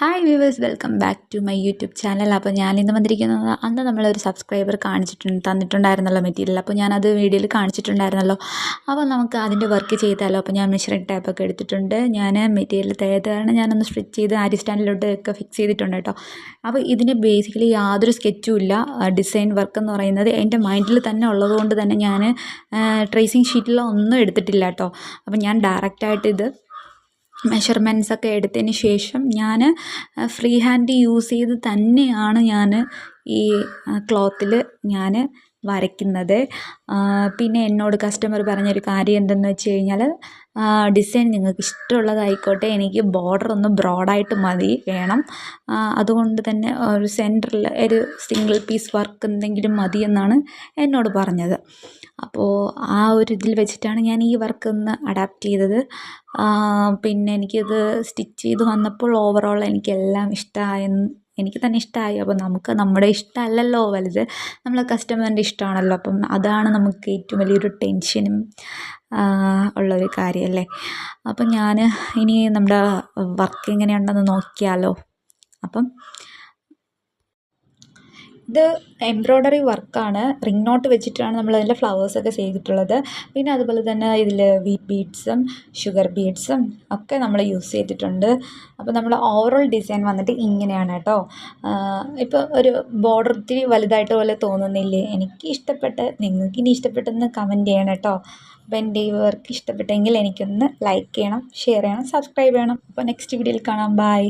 Hi viewers welcome back to my YouTube channel അപ്പോൾ ഞാൻ ഇന്ന് വന്നിരിക്കുന്നത് അന്ന് നമ്മളൊരു സബ്സ്ക്രൈബർ കാണിച്ചിട്ടുണ്ട് തന്നിട്ടുണ്ടായിരുന്നല്ലോ മെറ്റീരിയൽ അപ്പോൾ ഞാൻ അത് വീഡിയോയിൽ കാണിച്ചിട്ടുണ്ടായിരുന്നല്ലോ. അപ്പോൾ നമുക്ക് അതിന്റെ വർക്ക് ചെയ്താലോ. അപ്പോൾ ഞാൻ മെഷറിംഗ് ടൈപ്പൊക്കെ എടുത്തിട്ടുണ്ട്. ഞാൻ മെറ്റീരിയൽ തേതാണ് ഞാനൊന്ന് സ്റ്റിച്ച് ചെയ്ത് ആരി സ്റ്റാൻഡിലോട്ട് ഒക്കെ ഫിക്സ് ചെയ്തിട്ടുണ്ട് കേട്ടോ അപ്പോൾ ഇതിന് ബേസിക്കലി യാതൊരു സ്കെച്ചും ഇല്ല. ഡിസൈൻ വർക്ക് എന്ന് പറയുന്നത് എന്റെ മൈൻഡിൽ തന്നെ ഉള്ളതുകൊണ്ട് തന്നെ ഞാൻ ട്രേസിങ് ഷീറ്റിലൊന്നും എടുത്തിട്ടില്ല കേട്ടോ അപ്പോൾ ഞാൻ ഡയറക്റ്റായിട്ട് ഇത് മെഷർമെന്റ്സ് ഒക്കെ എടുത്തതിന് ശേഷം ഞാൻ ഫ്രീ ഹാൻഡ് യൂസ് ചെയ്ത് തന്നെയാണ് ഞാൻ ഈ ക്ലോത്തിൽ ഞാൻ വരയ്ക്കുന്നത്. പിന്നെ എന്നോട് കസ്റ്റമർ പറഞ്ഞൊരു കാര്യം എന്തെന്ന് വെച്ച് കഴിഞ്ഞാൽ ഡിസൈൻ നിങ്ങൾക്ക് ഇഷ്ടമുള്ളതായിക്കോട്ടെ എനിക്ക് ബോർഡർ ഒന്ന് ബ്രോഡായിട്ട് മതി വേണം. അതുകൊണ്ട് തന്നെ ഒരു സെന്ററിൽ ഒരു സിംഗിൾ പീസ് വർക്ക് എന്തെങ്കിലും മതി എന്നാണ് എന്നോട് പറഞ്ഞത്. അപ്പോൾ ആ ഒരു ഇതിൽ വെച്ചിട്ടാണ് ഞാൻ ഈ വർക്ക് ഒന്ന് അഡാപ്റ്റ് ചെയ്തത്. പിന്നെ എനിക്കത് സ്റ്റിച്ച് ചെയ്ത് വന്നപ്പോൾ ഓവറോൾ എനിക്കെല്ലാം ഇഷ്ടമായെന്ന് എനിക്ക് തന്നെ ഇഷ്ടമായി അപ്പോൾ നമുക്ക് നമ്മുടെ ഇഷ്ടമല്ലല്ലോ വലുത്. നമ്മളെ കസ്റ്റമറിന്റെ ഇഷ്ടമാണല്ലോ. അപ്പം അതാണ് നമുക്ക് ഏറ്റവും വലിയൊരു ടെൻഷനും ഉള്ളൊരു കാര്യമല്ലേ അപ്പം ഞാൻ ഇനി നമ്മുടെ വർക്ക് എങ്ങനെയുണ്ടെന്ന് നോക്കിയാലോ. അപ്പം ഇത് എംബ്രോയ്ഡറി വർക്കാണ് റിംഗ് നോട്ട് വെച്ചിട്ടാണ് നമ്മൾ അതിന്റെ ഫ്ലവേഴ്സൊക്കെ ചെയ്തിട്ടുള്ളത്. പിന്നെ അതുപോലെ തന്നെ ഇതിൽ വീറ്റ് ബീഡ്സും ഷുഗർ ബീഡ്സും ഒക്കെ നമ്മൾ യൂസ് ചെയ്തിട്ടുണ്ട്. അപ്പോൾ നമ്മൾ ഓവറോൾ ഡിസൈൻ വന്നിട്ട് ഇങ്ങനെയാണ് കേട്ടോ. ഇപ്പോൾ ഒരു ബോർഡർ ഒത്തിരി വലുതായിട്ട് പോലെ തോന്നുന്നില്ലേ? എനിക്ക് ഇഷ്ടപ്പെട്ട് നിങ്ങൾക്ക് ഇനി ഇഷ്ടപ്പെട്ടെന്ന് കമന്റ് ചെയ്യണം കേട്ടോ. അപ്പോൾ എന്റെ ഈ വർക്ക് ഇഷ്ടപ്പെട്ടെങ്കിൽ എനിക്കൊന്ന് ലൈക്ക് ചെയ്യണം ഷെയർ ചെയ്യണം സബ്സ്ക്രൈബ് ചെയ്യണം. അപ്പോൾ നെക്സ്റ്റ് വീഡിയോയിൽ കാണാം. ബൈ